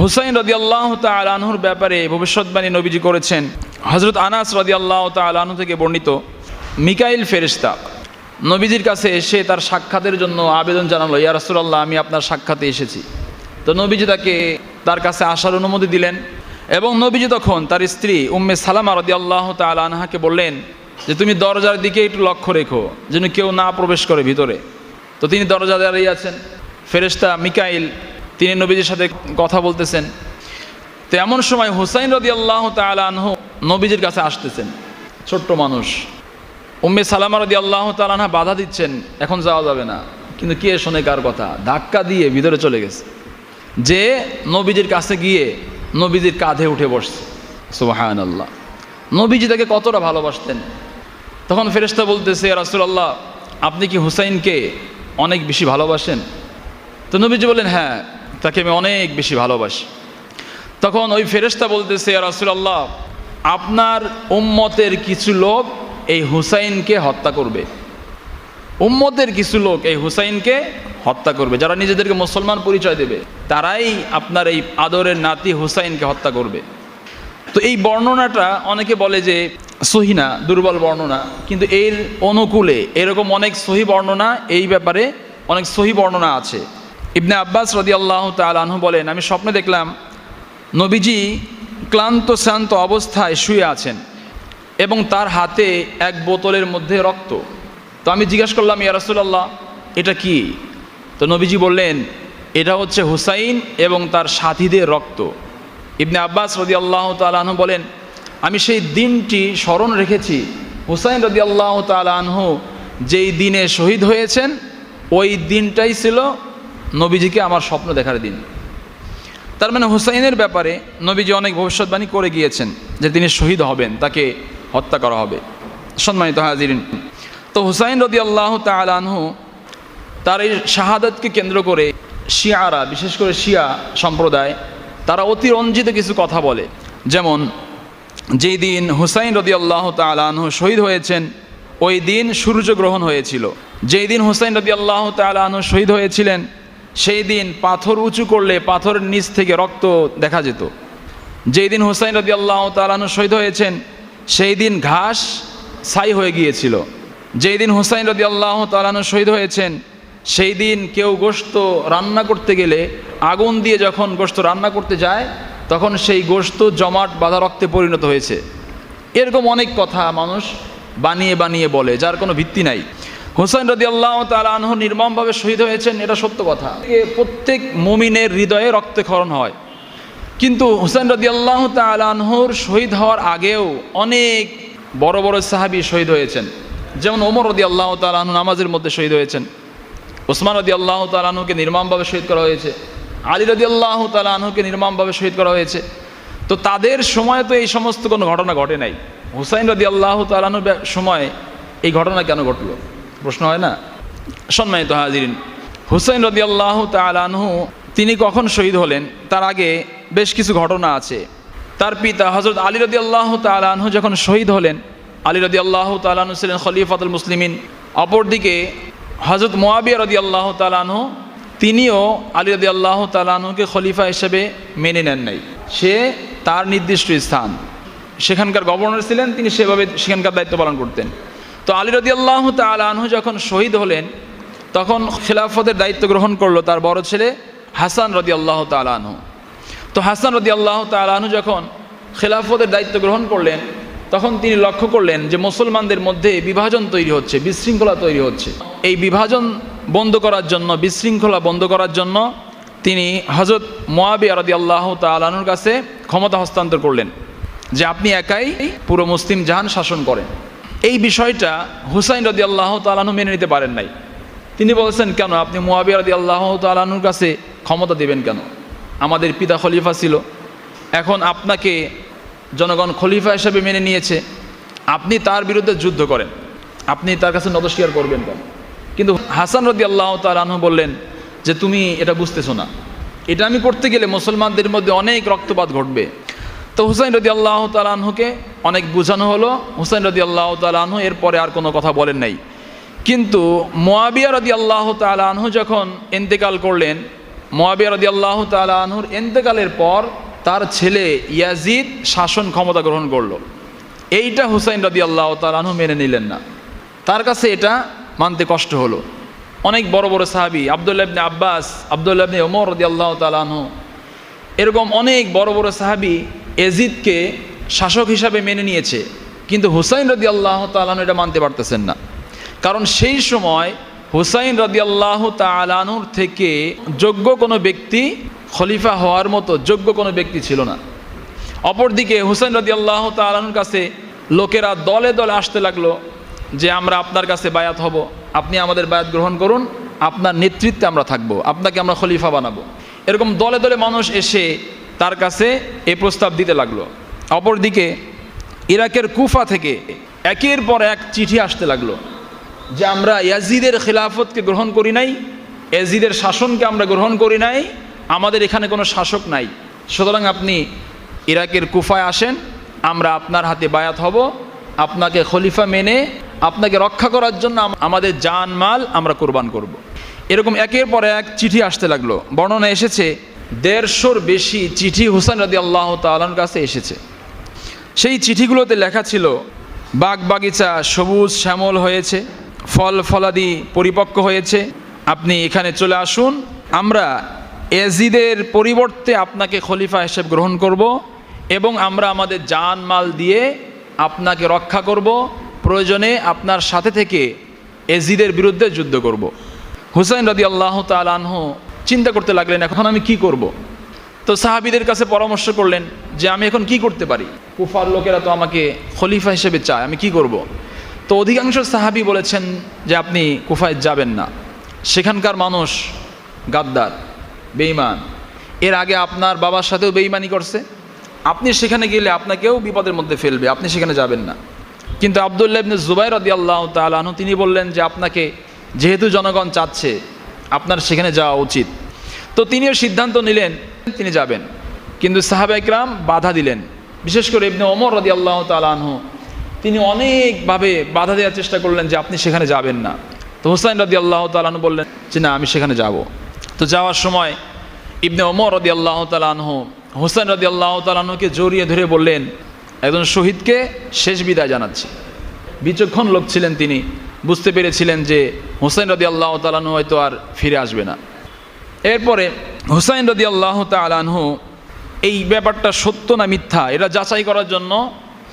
হুসাইন রদি আল্লাহ তালাহুর ব্যাপারে ভবিষ্যৎবাণী নবীজি করেছেন। হজরত আনাস রদি আল্লাহ তালাহু থেকে বর্ণিত, মিকাইল ফেরিস্তা নবীজির কাছে এসে তার সাক্ষাতের জন্য আবেদন জানালো, ইয়া রাসূলুল্লাহ, আমি আপনার সাক্ষাতে এসেছি। তো নবীজি তাকে তার কাছে আসার অনুমতি দিলেন এবং নবীজি তখন তার স্ত্রী উম্মে সালামা রদি আল্লাহ আনহাকে বললেন যে, তুমি দরজার দিকে একটু লক্ষ্য রেখো, যেন কেউ না প্রবেশ করে ভিতরে। তো তিনি দরজা দাঁড়িয়ে আছেন। ফেরেশতা মিকাইল তিনি নবীজির সাথে কথা বলতেছেন। তো এমন সময় হুসাইন রদি আল্লাহ তালাহ নবীজির কাছে আসতেছেন। ছোট্ট মানুষ। উম্মে সালামা রদি আল্লাহ তালাহা বাধা দিচ্ছেন, এখন যাওয়া যাবে না। কিন্তু কে শোনে কার কথা? ধাক্কা দিয়ে ভিতরে চলে গেছে। যে নবীজির কাছে গিয়ে নবীজির কাঁধে উঠে বসছে। সুবাহান আল্লাহ নবীজি তাকে কতটা ভালোবাসতেন। তখন ফেরেশতা বলতেছে রাসুলাল্লাহ, আপনি কি হুসাইনকে অনেক বেশি ভালোবাসেন? তো নবীজি বললেন হ্যাঁ। তাকে আমি অনেক বেশি ভালোবাসি। তখন ওই ফেরেশতা বলতেছে রাসুলাল্লাহ, আপনার উম্মতের কিছু লোক এই হুসাইনকে হত্যা করবে। উম্মতের কিছু লোক এই হুসাইনকে হত্যা করবে। যারা নিজেদেরকে মুসলমান পরিচয় দেবে, তারাই আপনার এই আদরের নাতি হুসাইনকে হত্যা করবে। তো এই বর্ণনাটা অনেকে বলে যে সহিনা দুর্বল বর্ণনা, কিন্তু এর অনুকূলে এরকম অনেক সহি বর্ণনা এই ব্যাপারে অনেক সহি বর্ণনা আছে। ইবনে আব্বাস রদি আল্লাহ তালহু বলেন, আমি স্বপ্নে দেখলাম নবীজি ক্লান্ত, শ্রান্ত অবস্থায় শুয়ে আছেন এবং তার হাতে এক বোতলের মধ্যে রক্ত। তো আমি জিজ্ঞাসা করলাম, ইয়া রাসূলুল্লাহ, এটা কি? তো নবীজি বললেন, এটা হচ্ছে হুসাইন এবং তার সাথীদের রক্ত। ইবনে আব্বাস রদি আল্লাহ তালাহু বলেন, আমি সেই দিনটি স্মরণ রেখেছি। হুসাইন রদি আল্লাহ তালাহু যেই দিনে শহীদ হয়েছেন, ওই দিনটাই ছিল নবীজিকে আমার স্বপ্ন দেখার দিন। তার মানে হুসাইনের ব্যাপারে নবীজি অনেক ভবিষ্যৎবাণী করে গিয়েছেন যে তিনি শহীদ হবেন, তাকে হত্যা করা হবে। সম্মানিত হাজিরিন, তো হুসাইন রদি আল্লাহ তালাহু তার এই শাহাদাতকে কেন্দ্র করে শিয়ারা, বিশেষ করে শিয়া সম্প্রদায়, তারা অতিরঞ্জিত কিছু কথা বলে। যেমন, যেই দিন হুসাইন রদি আল্লাহ তালাহু শহীদ হয়েছেন, ওই দিন সূর্যগ্রহণ হয়েছিল। যেই দিন হুসাইন রদি আল্লাহ তালাহু শহীদ হয়েছিলেন সেই দিন পাথর উঁচু করলে পাথরের নিচ থেকে রক্ত দেখা যেত। যেই দিন হুসাইন রদি আল্লাহ তালাহু শহীদ হয়েছেন, সেই দিন ঘাস ছাই হয়ে গিয়েছিল। যেই দিন হুসাইন রদি আল্লাহ তালাহু শহীদ হয়েছেন, সেই দিন কেউ গোস্ত রান্না করতে গেলে আগুন দিয়ে যখন গোস্ত রান্না করতে যায়, তখন সেই গোস্ত জমাট বাঁধা রক্তে পরিণত হয়েছে। এরকম অনেক কথা মানুষ বানিয়ে বানিয়ে বলে, যার কোনো ভিত্তি নাই। হুসাইন রদি আল্লাহ তালাহ নির্মমভাবে শহীদ হয়েছেন, এটা সত্য কথা। প্রত্যেক মুমিনের হৃদয়ে রক্তক্ষরণ হয়। কিন্তু হুসাইন রদি আল্লাহ তালাহর শহীদ হওয়ার আগেও অনেক বড় বড় সাহাবি শহীদ হয়েছেন। যেমন ওমর রদি আল্লাহ তালাহ নামাজের মধ্যে শহীদ হয়েছেন। ওসমান রদি আল্লাহ তালাহুকে নির্মমভাবে শহীদ করা হয়েছে। আলী রদি আল্লাহ তালাহুকে নির্মমভাবে শহীদ করা হয়েছে। তো তাদের সময় তো এই সমস্ত কোনো ঘটনা ঘটে নাই। হুসাইন রদি আল্লাহ তালাহুর সময় এই ঘটনা কেন ঘটলো? প্রশ্ন হয় না? সম্মানিত হাজিরিন হুসেন রদি আল্লাহ তালাহু তিনি কখন শহীদ হলেন? তার আগে বেশ কিছু ঘটনা আছে। তার পিতা হজরত আলী রদি আল্লাহ তালাহু যখন শহীদ হলেন, আলী রদি আল্লাহ তালাহু ছিলেন খলিফাতুল মুসলিমিন। অপরদিকে হজরত মোয়াবিয়া রদি আল্লাহ তালানহ তিনিও আলী রদি আল্লাহ তালানহকে খলিফা হিসেবে মেনে নেন নাই। সে তার নির্দিষ্ট স্থান। সেখানকার গভর্নর ছিলেন, তিনি সেভাবে সেখানকার দায়িত্ব পালন করতেন। তো আলী রদি আল্লাহ তালানহ যখন শহীদ হলেন, তখন খেলাফতের দায়িত্ব গ্রহণ করল তার বড় ছেলে হাসান রদি আল্লাহ তালানহ তো হাসান রদি আল্লাহ তালানহ যখন খেলাফতের দায়িত্ব গ্রহণ করলেন, তখন তিনি লক্ষ্য করলেন যে মুসলমানদের মধ্যে বিভাজন তৈরি হচ্ছে, বিশৃঙ্খলা তৈরি হচ্ছে। এই বিভাজন বন্ধ করার জন্য, বিশৃঙ্খলা বন্ধ করার জন্য তিনি হজরত মোয়াবি আরদি আল্লাহ তালানুর কাছে ক্ষমতা হস্তান্তর করলেন যে আপনি একাই পুরো মুসলিম জাহান শাসন করেন। বিষয়টা হুসাইন রদি আল্লাহ তালানু মেনে নিতে পারেন নাই। তিনি বলছেন, কেন? আপনি মোয়াবি রদি আল্লাহ তালানুর কাছে ক্ষমতা দেবেন কেন? আমাদের পিতা খলিফা ছিল। এখন আপনাকে জনগণ খলিফা হিসেবে মেনে নিয়েছে। আপনি তার বিরুদ্ধে যুদ্ধ করেন। আপনি তার কাছে নতস্বীকার করবেন কেন? কিন্তু হাসান রদি আল্লাহ তালাহু বললেন যে, তুমি এটা বুঝতেছো না। এটা আমি করতে গেলে মুসলমানদের মধ্যে অনেক রক্তপাত ঘটবে। তো হুসাইন রদি আল্লাহ তালাহুকে অনেক বোঝানো হলো। হুসাইন রদি আল্লাহ তালাহু এরপরে আর কোনো কথা বলেন নাই। কিন্তু মোয়াবিয়া রদি আল্লাহ তালাহু যখন ইন্তেকাল করলেন মোয়াবিয়া রদি আল্লাহ তালাহুর এন্তেকালের পর তার ছেলে ইয়াজিদ শাসন ক্ষমতা গ্রহণ করল। এইটা হুসাইন রদি আল্লাহ তালাহু মেনে নিলেন না। তার কাছে এটা মানতে কষ্ট হলো। অনেক বড় বড় সাহাবি, আবদুল্লাহ ইবনে আব্বাস, আবদুল্লাহ ইবনে ওমর রদি আল্লাহ তালাহু এরকম অনেক বড় বড় সাহাবি এজিদকে শাসক হিসাবে মেনে নিয়েছে। কিন্তু হুসাইন রদি আল্লাহ তালাহু এটা মানতে পারতেছেন না। কারণ সেই সময় হুসাইন রদি আল্লাহ তালানুর থেকে যোগ্য কোনো ব্যক্তি খলিফা হওয়ার মতো যোগ্য কোনো ব্যক্তি ছিল না। অপরদিকে হুসাইন রদি আল্লাহ তালানুর কাছে লোকেরা দলে দলে আসতে লাগল যে, আমরা আপনার কাছে বায়াত হব। আপনি আমাদের বায়াত গ্রহণ করুন। আপনার নেতৃত্বে আমরা থাকব। আপনাকে আমরা খলিফা বানাবো। এরকম দলে দলে মানুষ এসে তার কাছে এ প্রস্তাব দিতে লাগল। অপরদিকে ইরাকের কুফা থেকে একের পর এক চিঠি আসতে লাগল যে আমরা ইয়াজিদের খিলাফতকে গ্রহণ করি নাই, ইয়াজিদের শাসনকে আমরা গ্রহণ করি নাই, আমাদের এখানে কোনো শাসক নাই। সুতরাং আপনি ইরাকের কুফায় আসেন, আমরা আপনার হাতে বায়াত হব, আপনাকে খলিফা মেনে, আপনাকে রক্ষা করার জন্য আমাদের জান মাল আমরা কোরবান করব। এরকম একের পর এক চিঠি আসতে লাগল। বর্ণনা এসেছে দেড়শোর বেশি চিঠি হুসাইন রাদি আল্লাহ তালার কাছে এসেছে। সেই চিঠিগুলোতে লেখা ছিল বাগ বাগিচা সবুজ শ্যামল হয়েছে, ফল ফলাদি পরিপক্ক হয়েছে, আপনি এখানে চলে আসুন, আমরা এজিদের পরিবর্তে আপনাকে খলিফা হিসেবে গ্রহণ করব এবং আমরা আমাদের জান মাল দিয়ে আপনাকে রক্ষা করব, প্রয়োজনে আপনার সাথে থেকে এজিদের বিরুদ্ধে যুদ্ধ করব। হুসাইন রদি আল্লাহ তালানহ চিন্তা করতে লাগলেন, এখন আমি কি করব। তো সাহাবিদের কাছে পরামর্শ করলেন যে, আমি এখন কি করতে পারি? কুফার লোকেরা তো আমাকে খলিফা হিসেবে চায়, আমি কি করব। তো অধিকাংশ সাহাবি বলেছেন যে, আপনি কুফায় যাবেন না। সেখানকার মানুষ গাদ্দার, বেঈমান। এর আগে আপনার বাবার সাথেও বেইমানি করছে। আপনি সেখানে গেলে আপনাকেও বিপদের মধ্যে ফেলবে, আপনি সেখানে যাবেন না। কিন্তু আবদুল্লাহ জুবাইর রদি আল্লাহ তালাহু তিনি বললেন যে, আপনাকে যেহেতু জনগণ চাচ্ছে আপনার সেখানে যাওয়া উচিত। তো তিনিও সিদ্ধান্ত নিলেন, তিনি যাবেন। কিন্তু সাহাবা ইকরাম বাধা দিলেন। বিশেষ করে ইবনে ওমর রদি আল্লাহ তালাহু তিনি অনেকভাবে বাধা দেওয়ার চেষ্টা করলেন যে আপনি সেখানে যাবেন না। তো হুসাইন রদি আল্লাহ তালাহু বললেন যে, না, আমি সেখানে যাব। তো যাওয়ার সময় ইবনে ওমর রদি আল্লাহ তালাহু হুসাইন রদি আল্লাহ তালাহুকে জড়িয়ে ধরে বললেন, একজন শহীদকে শেষ বিদায় জানাচ্ছি। বিচক্ষণ লোক ছিলেন তিনি। বুঝতে পেরেছিলেন যে হুসাইন রদি আল্লাহ তালাহু হয়তো আর ফিরে আসবে না। এরপরে হুসাইন রদি আল্লাহ তালাহু এই ব্যাপারটা সত্য না মিথ্যা? এটা যাচাই করার জন্য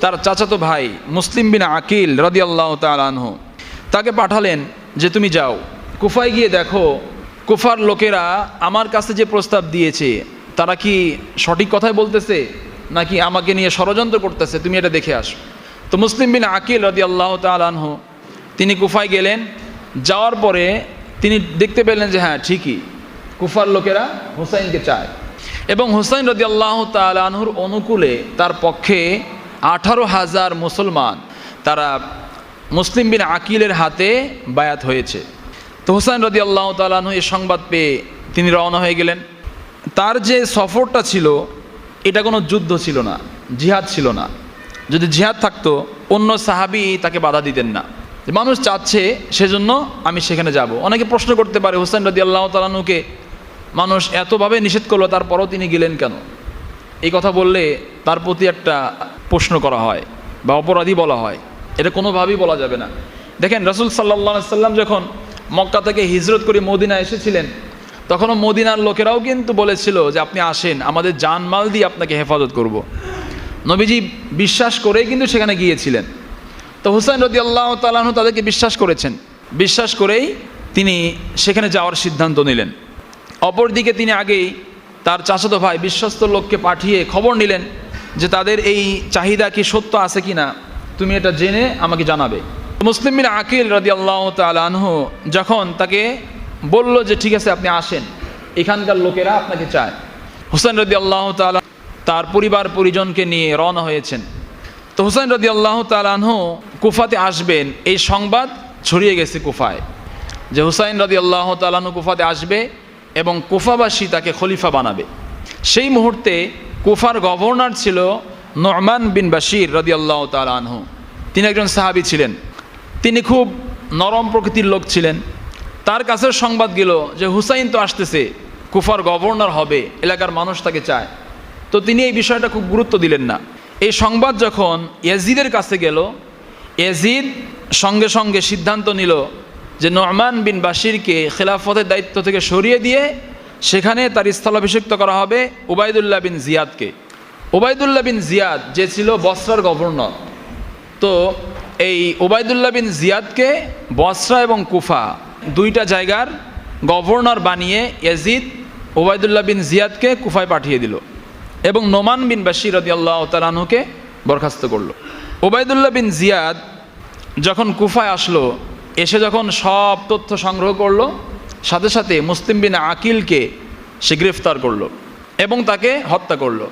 তার চাচাতো ভাই মুসলিম বিন আকিল রদি আল্লাহ তালাহু তাকে পাঠালেন যে, তুমি যাও। কুফায় গিয়ে দেখো, কুফার লোকেরা আমার কাছে যে প্রস্তাব দিয়েছে, তারা কি সঠিক কথাই বলতেছে? নাকি আমাকে নিয়ে ষড়যন্ত্র করতেছে? তুমি এটা দেখে আসো। তো মুসলিম বিন আকিল রদি আল্লাহ তালাহু তিনি কুফায় গেলেন। যাওয়ার পরে তিনি দেখতে পেলেন যে হ্যাঁ ঠিকই। কুফার লোকেরা হুসাইনকে চায়। এবং হুসাইন রদি আল্লাহ তালাহুর অনুকূলে তার পক্ষে আঠারো হাজার মুসলমান তারা মুসলিম বিন আকিলের হাতে বায়াত হয়েছে। তো হুসাইন রদি আল্লাহ তালাহু এই সংবাদ পেয়ে তিনি রওনা হয়ে গেলেন। তার যে সফরটা ছিল, এটা কোনো যুদ্ধ ছিল না, জিহাদ ছিল না। যদি জিহাদ থাকতো, অন্য সাহাবি তাকে বাধা দিতেন না। যে মানুষ চাচ্ছে সেজন্য আমি সেখানে যাব। অনেকে প্রশ্ন করতে পারে, হুসাইন রদি আল্লাহ তালানুকে মানুষ এতভাবে নিষেধ করল, তারপরও তিনি গেলেন কেন? এই কথা বললে তার প্রতি একটা প্রশ্ন করা হয় বা অপরাধী বলা হয়। এটা কোনোভাবেই বলা যাবে না। দেখেন, রসুল সাল্লা সাল্লাম যখন মক্কা থেকে হিজরত করে মদিনা এসেছিলেন, তখনও মদিনার লোকেরাও কিন্তু বলেছিল যে, আপনি আসেন, আমাদের জানমাল দিয়ে আপনাকে হেফাজত করব। নবীজি বিশ্বাস করেই কিন্তু সেখানে গিয়েছিলেন। তো হুসাইন রদি আল্লাহ তালাহু তাদেরকে বিশ্বাস করেছেন। বিশ্বাস করেই তিনি সেখানে যাওয়ার সিদ্ধান্ত নিলেন। অপরদিকে তিনি আগেই তার চাচাতো ভাই বিশ্বস্ত লোককে পাঠিয়ে খবর নিলেন যে তাদের এই চাহিদা কি সত্য আছে কি না তুমি এটা জেনে আমাকে জানাবে। মুসলিম বিন আকিল রদি আল্লাহ তালাহ যখন তাকে বলল যে, ঠিক আছে, আপনি আসেন। এখানকার লোকেরা আপনাকে চায়। হুসেন রদি আল্লাহ তালা তার পরিবার পরিজনকে নিয়ে রওনা হয়েছেন। তো হুসাইন রদি আল্লাহ তালাহ কুফাতে আসবেন। এই সংবাদ ছড়িয়ে গেছে কুফায়। যে হুসাইন রদি আল্লাহ তালাহু কুফাতে আসবে এবং কুফাবাসী তাকে খলিফা বানাবে। সেই মুহূর্তে কুফার গভর্নর ছিল নরমান বিন বাশির রদি আল্লাহ তালাহ তিনি একজন সাহাবি ছিলেন। তিনি খুব নরম প্রকৃতির লোক ছিলেন। তার কাছে সংবাদ গেল যে হুসাইন তো আসতেছে, কুফার গভর্নর হবে, এলাকার মানুষ তাকে চায়। তো তিনি এই বিষয়টা খুব গুরুত্ব দিলেন না। এই সংবাদ যখন ইয়াজিদের কাছে গেল, ইয়াজিদ সঙ্গে সঙ্গে সিদ্ধান্ত নিল যে নরমান বিন বাসিরকে খেলাফতের দায়িত্ব থেকে সরিয়ে দিয়ে সেখানে তার স্থলাভিষিক্ত করা হবে ওবায়দুল্লাহ বিন জিয়াদকে। ওবায়দুল্লাহ বিন জিয়াদ যে ছিল বসরার গভর্নর, তো এই ওবায়দুল্লাহ বিন জিয়াদকে বসরা এবং কুফা দুইটা জায়গার গভর্নর বানিয়ে ইয়াজিদ ওবায়দুল্লাহ বিন জিয়াদকে কুফায় পাঠিয়ে দিল। এবং নোমান বিন বাশির রদি আল্লাহ তালাহুকে বরখাস্ত করল। ওবায়দুল্লাহ বিন জিয়াদ যখন কুফায় আসলো, এসে যখন সব তথ্য সংগ্রহ করল, সাথে সাথে মুসলিম বিন আকিলকে সে গ্রেফতার করল এবং তাকে হত্যা করল।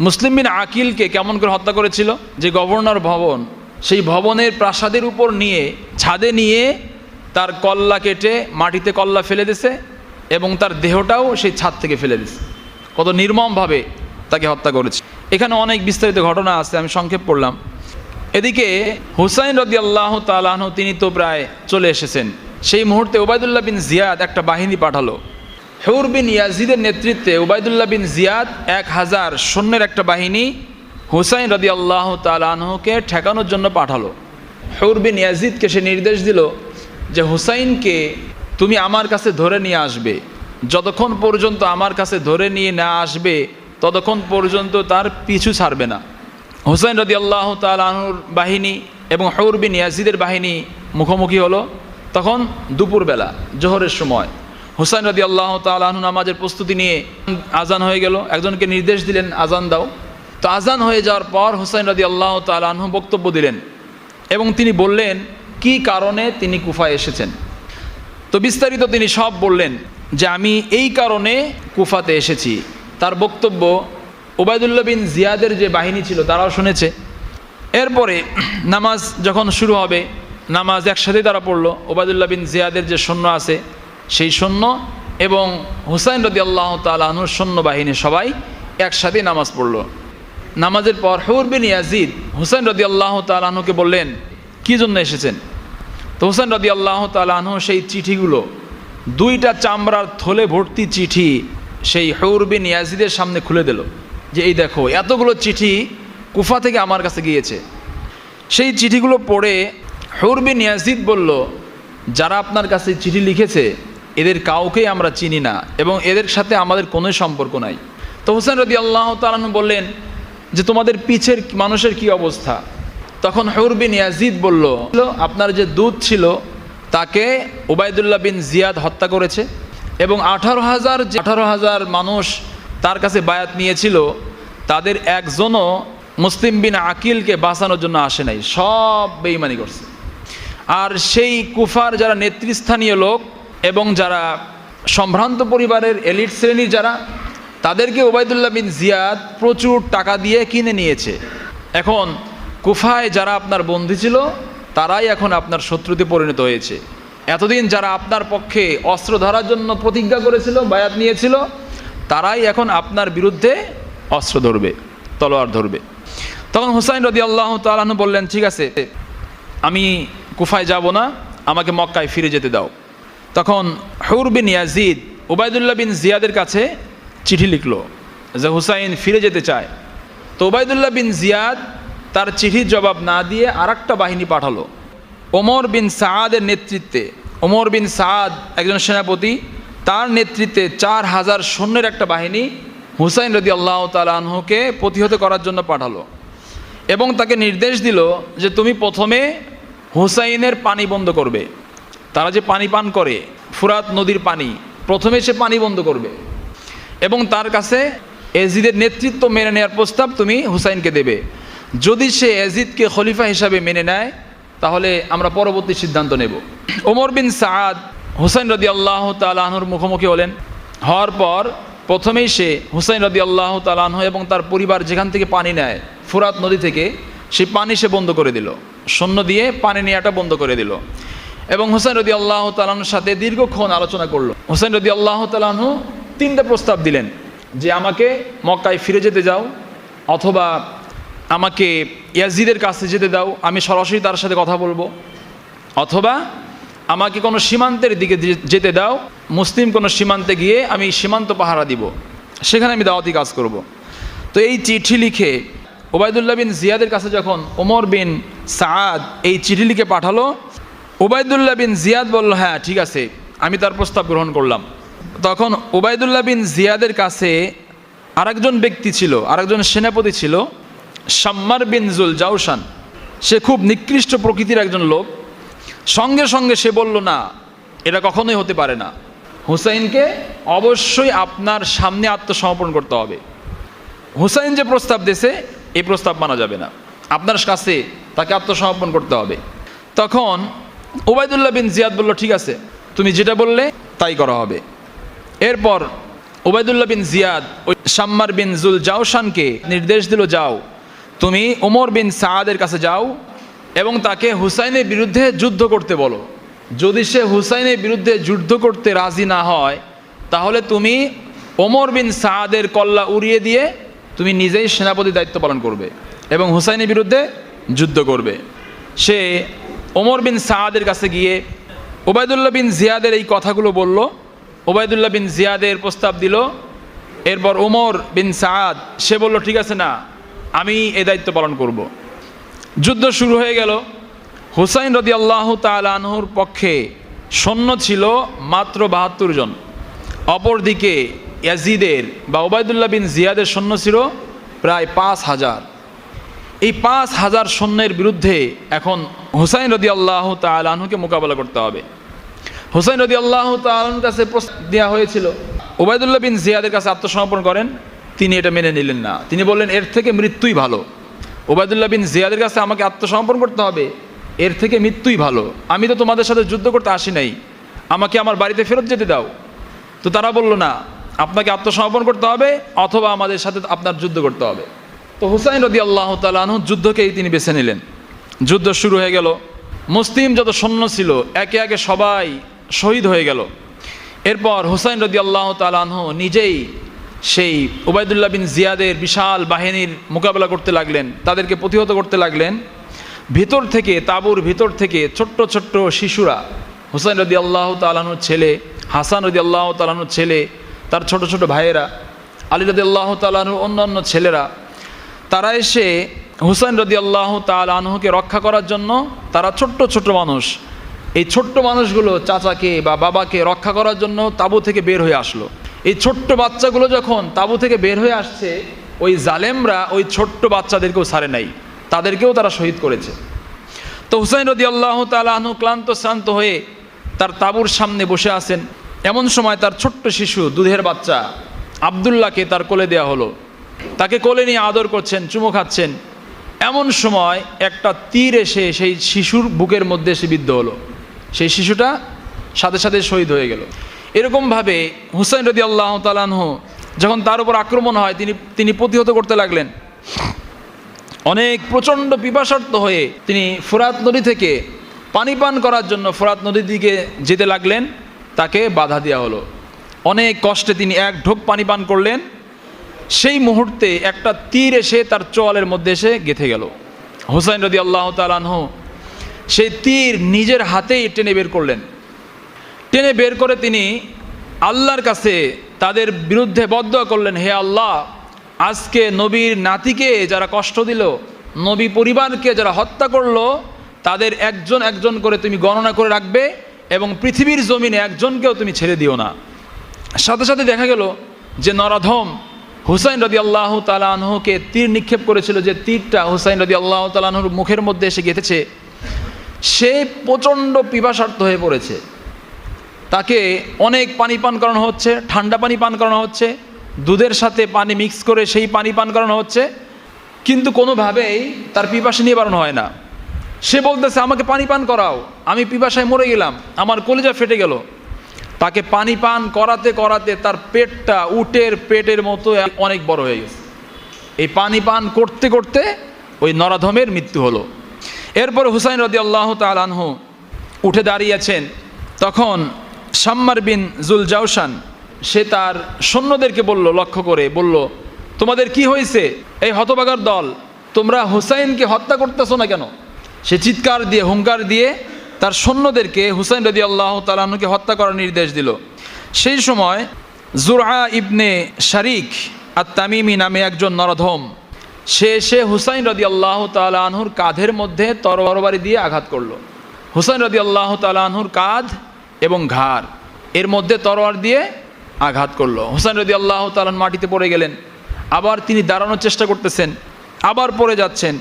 মুসলিম বিন আকিলকে কেমন করে হত্যা করেছিল? যে গভর্নর ভবন, সেই ভবনের প্রাসাদের উপর নিয়ে, ছাদে নিয়ে তার কল্লা কেটে মাটিতে কল্লা ফেলে দিছে এবং তার দেহটাও সেই ছাদ থেকে ফেলে দিছে। কত নির্মমভাবে তাকে হত্যা করেছে। এখানে অনেক বিস্তারিত ঘটনা আছে, আমি সংক্ষেপ করলাম এদিকে হুসাইন রদি আল্লাহ তালাহ তিনি তো প্রায় চলে এসেছেন। সেই মুহূর্তে ওবায়দুল্লাহ বিন জিয়াদ একটা বাহিনী পাঠালো। হেউর বিন ইয়াজিদের নেতৃত্বে ওবায়দুল্লাহ বিন জিয়াদ এক হাজার সৈন্যের একটা বাহিনী হুসাইন রদি আল্লাহ তালাহকে ঠেকানোর জন্য পাঠালো। হেউর বিন ইয়াজিদকে সে নির্দেশ দিল যে, হুসাইনকে তুমি আমার কাছে ধরে নিয়ে আসবে। যতক্ষণ পর্যন্ত আমার কাছে ধরে নিয়ে না আসবে ততক্ষণ পর্যন্ত তার পিছু ছাড়বে না। হুসাইন রদি আল্লাহ তালাহুর বাহিনী এবং হৌর বিন ইয়াজিদের বাহিনী মুখোমুখি হলো তখন দুপুরবেলা, জোহরের সময়। হুসাইন রদি আল্লাহ তালাহু নামাজের প্রস্তুতি নিয়ে আজান হয়ে গেল। একজনকে নির্দেশ দিলেন আজান দাও। তো আজান হয়ে যাওয়ার পর হুসাইন রদি আল্লাহ তালাহু বক্তব্য দিলেন এবং তিনি বললেন, কি কারণে তিনি কুফায় এসেছেন? তো বিস্তারিত তিনি সব বললেন যে, আমি এই কারণে কুফাতে এসেছি। তার বক্তব্য ওবায়দুল্লাহ বিন জিয়াদের যে বাহিনী ছিল তারাও শুনেছে। এরপরে নামাজ যখন শুরু হবে, নামাজ একসাথে তারা পড়ল। ওবায়দুল্লাহ বিন জিয়াদের যে সৈন্য আছে, সেই সৈন্য এবং হুসাইন রদি আল্লাহ তালাহুর সৈন্য বাহিনী সবাই একসাথে নামাজ পড়ল। নামাজের পর হৌর বিন ইয়াজিদ হুসাইন রদি আল্লাহ তালাহুকে বললেন, কী জন্য এসেছেন? তো হুসেন রদি আল্লাহ তালাহ সেই চিঠিগুলো দুইটা চামড়ার থলে ভর্তি চিঠি সেই হৌরবিন ইয়াজিদের সামনে খুলে দিল। যে এই দেখো, এতগুলো চিঠি কুফা থেকে আমার কাছে গিয়েছে। সেই চিঠিগুলো পড়ে হৌরবিন ইয়াজিদ বলল, যারা আপনার কাছে চিঠি লিখেছে, এদের কাউকেই আমরা চিনি না এবং এদের সাথে আমাদের কোনো সম্পর্ক নাই। তো হুসেন রদি আল্লাহ তালাহু বললেন যে, তোমাদের পিছের মানুষের কি অবস্থা? তখন হৌর বিন ইয়াজিদ বলল, আপনার যে দুধ ছিল, তাকে ওবায়দুল্লাহ বিন জিয়াদ হত্যা করেছে। এবং আঠারো হাজার যে আঠারো হাজার মানুষ তার কাছে বায়াত নিয়েছিল, তাদের একজনও মুসলিম বিন আকিলকে বাঁচানোর জন্য আসে নাই, সব বেইমানি করছে। আর সেই কুফার যারা নেতৃস্থানীয় লোক এবং যারা সম্ভ্রান্ত পরিবারের এলিট শ্রেণির যারা, তাদেরকে ওবায়দুল্লাহ বিন জিয়াদ প্রচুর টাকা দিয়ে কিনে নিয়েছে। এখন কুফায় যারা আপনার বন্ধু ছিল, তারাই এখন আপনার শত্রুতে পরিণত হয়েছে। এতদিন যারা আপনার পক্ষে অস্ত্র ধরার জন্য প্রতিজ্ঞা করেছিল, বায়াত নিয়েছিল, তারাই এখন আপনার বিরুদ্ধে অস্ত্র ধরবে, তলোয়ার ধরবে। তখন হুসাইন রদি আল্লাহ তালাহু বললেন, ঠিক আছে, আমি কুফায় যাব না, আমাকে মক্কায় ফিরে যেতে দাও। তখন হৌর বিন ইয়াজিদ ওবায়দুল্লাহ বিন জিয়াদের কাছে চিঠি লিখলো যে, হুসাইন ফিরে যেতে চায়। তো ওবায়দুল্লাহ বিন জিয়াদ তার চিঠির জবাব না দিয়ে আর বাহিনী পাঠালো। ওমর বিন সাদের নেতৃত্বে, ওমর বিন সাদ একজন সেনাপতি, তার নেতৃত্বে চার হাজার সৈন্যের একটা বাহিনী হুসাইন রদি আল্লাহ তালাহুকে প্রতিহত করার জন্য পাঠালো এবং তাকে নির্দেশ দিল যে তুমি প্রথমে হুসাইনের পানি বন্ধ করবে। তারা যে পানি পান করে, ফুরাত নদীর পানি, প্রথমে সে পানি বন্ধ করবে এবং তার কাছে এজিদের নেতৃত্ব মেনে নেওয়ার প্রস্তাব তুমি হুসাইনকে দেবে। যদি সে এজিদকে খলিফা হিসাবে মেনে নেয় তাহলে আমরা পরবর্তী সিদ্ধান্ত নেব। ওমর বিন সাদ হুসাইন রদি আল্লাহ তালাহর মুখোমুখি হলেন। হওয়ার পর প্রথমেই সে হুসাইন রদি আল্লাহ তালাহ এবং তার পরিবার যেখান থেকে পানি নেয়, ফুরাত নদী থেকে সে পানি সে বন্ধ করে দিল। সৈন্য দিয়ে পানি নেওয়াটা বন্ধ করে দিল। এবং হুসাইন রদি আল্লাহ তালাহর সাথে দীর্ঘক্ষণ আলোচনা করল। হুসাইন রদি আল্লাহ তালাহ তিনটা প্রস্তাব দিলেন যে, আমাকে মক্কায় ফিরে যেতে যাও অথবা আমাকে ইয়াজিদের কাছে যেতে দাও, আমি সরাসরি তার সাথে কথা বলব। অথবা আমাকে কোনো সীমান্তের দিকে যেতে দাও, মুসলিম কোনো সীমান্তে গিয়ে আমি সীমান্ত পাহারা দিব। সেখানে আমি দাওয়াতি কাজ করব। তো এই চিঠি লিখে ওবায়দুল্লাহ বিন জিয়াদের কাছে যখন ওমর বিন সাদ এই চিঠি লিখে পাঠালো, ওবায়দুল্লাহ বিন জিয়াদ বলল হ্যাঁ ঠিক আছে, আমি তার প্রস্তাব গ্রহণ করলাম। তখন ওবায়দুল্লাহ বিন জিয়াদের কাছে আরেকজন ব্যক্তি ছিল, আরেকজন সেনাপতি ছিল শাম্মার বিন জুল জাউসান সে খুব নিকৃষ্ট প্রকৃতির একজন লোক। সঙ্গে সঙ্গে সে বলল, না, এটা কখনোই হতে পারে না। হুসাইনকে অবশ্যই আপনার সামনে আত্মসমর্পণ করতে হবে। হুসাইন যে প্রস্তাব দিয়েছে, এই প্রস্তাব মানা যাবে না। আপনার কাছে তাকে আত্মসমর্পণ করতে হবে। তখন ওবায়দুল্লাহ বিন জিয়াদ বলল, ঠিক আছে, তুমি যেটা বললে, তাই করা হবে। এরপর ওবায়দুল্লাহ বিন জিয়াদ ওই সাম্মার বিন জুল জাওশানকে নির্দেশ দিল, যাও তুমি ওমর বিন সাহাদের কাছে যাও এবং তাকে হুসাইনের বিরুদ্ধে যুদ্ধ করতে বলো। যদি সে হুসাইনের বিরুদ্ধে যুদ্ধ করতে রাজি না হয়, তাহলে তুমি ওমর বিন সাহাদের কল্লা উড়িয়ে দিয়ে তুমি নিজেই সেনাপতি দায়িত্ব পালন করবে এবং হুসাইনের বিরুদ্ধে যুদ্ধ করবে। সে ওমর বিন সাহাদের কাছে গিয়ে ওবায়দুল্লাহ বিন জিয়াদের এই কথাগুলো বলল। ওবায়দুল্লাহ বিন জিয়াদের প্রস্তাব দিল। এরপর ওমর বিন সাদ সে বলল, ঠিক আছে না আমি এই দায়িত্ব পালন করব। যুদ্ধ শুরু হয়ে গেল। হুসাইন রদি আল্লাহ তালানহুর পক্ষে সৈন্য ছিল মাত্র বাহাত্তর জন। অপরদিকে ইয়াজিদের বা ওবায়দুল্লাহ বিন জিয়াদের সৈন্য ছিল প্রায় পাঁচ হাজার। এই পাঁচ হাজার সৈন্যের বিরুদ্ধে এখন হুসাইন রদি আল্লাহ তালাহুকে মোকাবেলা করতে হবে। হুসাইন রদি আল্লাহ তালাহুর কাছে প্রস্তাব দেওয়া হয়েছিল ওবায়দুল্লাহ বিন জিয়াদের কাছে আত্মসমর্পণ করেন। তিনি এটা মেনে নিলেন না। তিনি বললেন, এর থেকে মৃত্যুই ভালো। ওবায়দুল্লাহ বিন জিয়াদের কাছে আমাকে আত্মসমর্পণ করতে হবে। এর থেকে মৃত্যুই ভালো। আমি তো তোমাদের সাথে যুদ্ধ করতে আসি নাই। আমাকে আমার বাড়িতে ফেরত যেতে দাও। তো তারা বলল, না, আপনাকে আত্মসমর্পণ করতে হবে, অথবা আমাদের সাথে আপনার যুদ্ধ করতে হবে। তো হুসাইন রদি আল্লাহ তালাহু যুদ্ধকেই তিনি বেছে নিলেন। যুদ্ধ শুরু হয়ে গেল। মুসলিম যত সৈন্য ছিল, একে একে সবাই শহীদ হয়ে গেল। এরপর হুসাইন রদি আল্লাহ তালাহ নিজেই সেই ওবায়দুল্লাহ বিন জিয়াদের বিশাল বাহিনীর মোকাবেলা করতে লাগলেন, তাদেরকে প্রতিহত করতে লাগলেন। ভিতর থেকে, তাঁবুর ভিতর থেকে ছোট্ট ছোট্ট শিশুরা, হুসাইন রদি আল্লাহ তালাহুর ছেলে, হাসান রদি আল্লাহ তালাহুর ছেলে, তার ছোট ছোট ভাইয়েরা, আলী রদি আল্লাহ তালাহুর অন্যান্য ছেলেরা, তারা এসে হুসাইন রদি আল্লাহ তালাহুকে রক্ষা করার জন্য তারা ছোট্ট ছোট্ট মানুষ। এই ছোট্ট মানুষগুলো চাচাকে বা বাবাকে রক্ষা করার জন্য তাঁবু থেকে বের হয়ে আসলো। এই ছোট্ট বাচ্চাগুলো যখন তাঁবু থেকে বের হয়ে আসছে, ওই জালেমরা ওই ছোট্ট বাচ্চাদেরকেও ছাড়ে নাই, তাদেরকেও তারা শহীদ করেছে। তো হুসাইন রদি আল্লাহ তালাহনু ক্লান্ত শ্রান্ত হয়ে তার তাঁবুর সামনে বসে আছেন। এমন সময় তার ছোট্ট শিশু, দুধের বাচ্চা আবদুল্লাহকে তার কোলে দেয়া হলো। তাকে কোলে নিয়ে আদর করছেন, চুমো খাচ্ছেন। এমন সময় একটা তীর এসে সেই শিশুর বুকের মধ্যে এসে বিদ্ধ হলো। সেই শিশুটা সাথে সাথে শহীদ হয়ে গেল। এরকমভাবে হুসাইন রদি আল্লাহ তালাহ যখন তার উপর আক্রমণ হয়, তিনি তিনি প্রতিহত করতে লাগলেন। অনেক প্রচণ্ড পিপাসার্থ হয়ে তিনি ফুরাত নদী থেকে পানি পান করার জন্য ফুরাত নদীর দিকে যেতে লাগলেন, তাকে বাধা দেওয়া হলো। অনেক কষ্টে তিনি এক ঢোক পানি পান করলেন। সেই মুহূর্তে একটা তীর এসে তার চোয়ালের মধ্যে এসে গেথে গেল। হুসাইন রদি আল্লাহ তালানহ সেই তীর নিজের হাতেই টেনে বের করলেন। টেনে বের করে তিনি আল্লাহর কাছে তাদের বিরুদ্ধে বদ্ধ করলেন, হে আল্লাহ, আজকে নবীর নাতিকে যারা কষ্ট দিল, নবী পরিবারকে যারা হত্যা করল, তাদের একজন একজন করে তুমি গণনা করে রাখবে এবং পৃথিবীর জমিনে একজনকেও তুমি ছেড়ে দিও না। সাথে সাথে দেখা গেল যে নরাধম হুসাইন রদি আল্লাহ তালাহকে তীর নিক্ষেপ করেছিল, যে তীরটা হুসাইন রদি আল্লাহ তালাহুর মুখের মধ্যে এসে গেঁথেছে। সে প্রচণ্ড পিপাসার্থ হয়ে পড়েছে। তাকে অনেক পানি পান করানো হচ্ছে, ঠান্ডা পানি পান করানো হচ্ছে, দুধের সাথে পানি মিক্স করে সেই পানি পান করানো হচ্ছে, কিন্তু কোনোভাবেই তার পিপাসা নিবারণ হয় না। সে বলতেছে, আমাকে পানি পান করাও, আমি পিপাসায় মরে গেলাম, আমার কলিজা ফেটে গেল। তাকে পানি পান করাতে করাতে তার পেটটা উটের পেটের মতো অনেক বড় হয়ে গেছে। এই পানি পান করতে করতে ওই নরাধমের মৃত্যু হলো। এরপর হুসাইন রদি আল্লাহ তালানহু উঠে দাঁড়িয়েছেন তখন শাম্মার বিন জুল জাউসান সে তার সৈন্যদেরকে বলল, লক্ষ্য করে বলল, তোমাদের কি হয়েছে? এই হতবাগার দল, তোমরা হুসাইনকে হত্যা করতেছো না কেন? সে চিৎকার দিয়ে, হুঙ্কার দিয়ে তার সৈন্যদেরকে হুসাইন রদি আল্লাহ তালাহকে হত্যা করার নির্দেশ দিল। সেই সময় জুরআ ইবনে শারিক আর তামিমি নামে একজন নরধম সে এসে হুসাইন রদি আল্লাহ তালাহুর কাঁধের মধ্যে তরবারি দিয়ে আঘাত করল। হুসাইন রদি আল্লাহ তালাহুর কাঁধ এবং ঘাড়। এর মধ্যে তরোয়ার দিয়ে আঘাত করল। হুসাইন রদি আল্লাহ তালান মাটিতে পড়ে গেলেন। আবার তিনি দাঁড়ানোর চেষ্টা করতেছেন। আবার পড়ে যাচ্ছেন।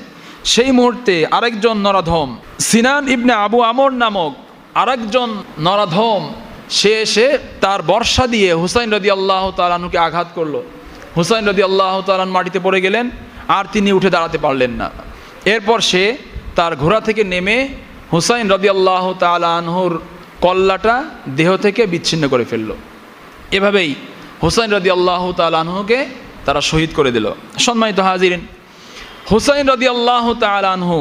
সেই মুহূর্তে আরেকজন নরাধম, সিনান ইবনে আবু আমর নামক আরেকজন নরাধম, সে এসে তার বর্ষা দিয়ে হুসাইন রদি আল্লাহ তালানুকে আঘাত করল। হুসাইন রদি আল্লাহ তালান মাটিতে পড়ে গেলেন, আর তিনি উঠে দাঁড়াতে পারলেন না। এরপর সে তার ঘোড়া থেকে নেমে হুসাইন রদি আল্লাহ তালানহুর কল্লাটা দেহ থেকে বিচ্ছিন্ন করে ফেলল। এভাবেই হুসাইন রদি আল্লাহ তালানহুকে তারা শহীদ করে দিল। সম্মানিত হাজিরিন, হুসাইন রদি আল্লাহ তালানহু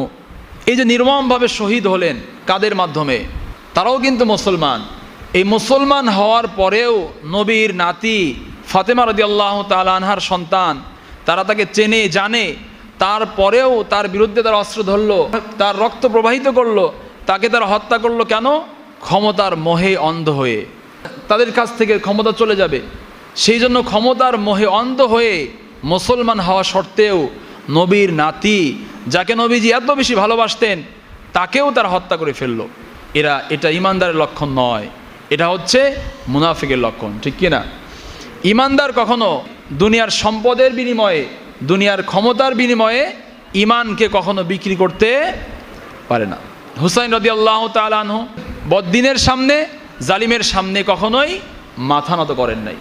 এই যে নির্মমভাবে শহীদ হলেন কাদের মাধ্যমে? তারাও কিন্তু মুসলমান। এই মুসলমান হওয়ার পরেও নবীর নাতি ফাতেমা রদি আল্লাহ তালানহার সন্তান, তারা তাকে চেনে, জানে। তারপরেও তার বিরুদ্ধে তার অস্ত্র ধরল, তার রক্ত প্রবাহিত করল, তাকে তারা হত্যা করল কেন? ক্ষমতার মোহে অন্ধ হয়ে তাদের কাছ থেকে ক্ষমতা চলে যাবে। সেই জন্য ক্ষমতার মোহে অন্ধ হয়ে মুসলমান হওয়া সত্ত্বেও নবীর নাতি, যাকে নবীজি এত বেশি ভালোবাসতেন, তাকেও তার হত্যা করে ফেলল। এরা, এটা ইমানদারের লক্ষণ নয়। এটা হচ্ছে মুনাফিকের লক্ষণ, ঠিক কি না ইমানদার কখনো দুনিয়ার সম্পদের বিনিময়ে, দুনিয়ার ক্ষমতার বিনিময়ে ইমানকে কখনো বিক্রি করতে পারে না। হুসাইন রদি আল্লাহ তালানহ বদ্দিনের সামনে, জালিমের সামনে কখনোই মাথা নত করেন নাই।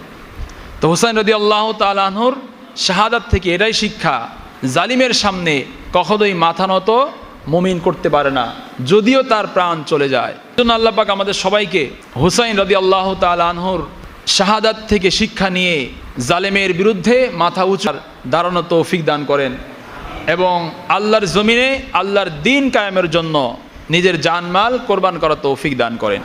তো হুসাইন রদি আল্লাহ তালানহুর শাহাদাত থেকে এটাই শিক্ষা, জালিমের সামনে কখনোই মাথা নত মুমিন করতে পারে না, যদিও তার প্রাণ চলে যায়। জন্য আল্লাহ পাক আমাদের সবাইকে হুসাইন রদি আল্লাহ তালানহুর শাহাদাত থেকে শিক্ষা নিয়ে জালেমের বিরুদ্ধে মাথা উঁচার দাঁড়ানো তৌফিক দান করেন এবং আল্লাহর জমিনে আল্লাহর দিন কায়েমের জন্য নিজের জানমাল কোরবান করা তৌফিক দান করেন।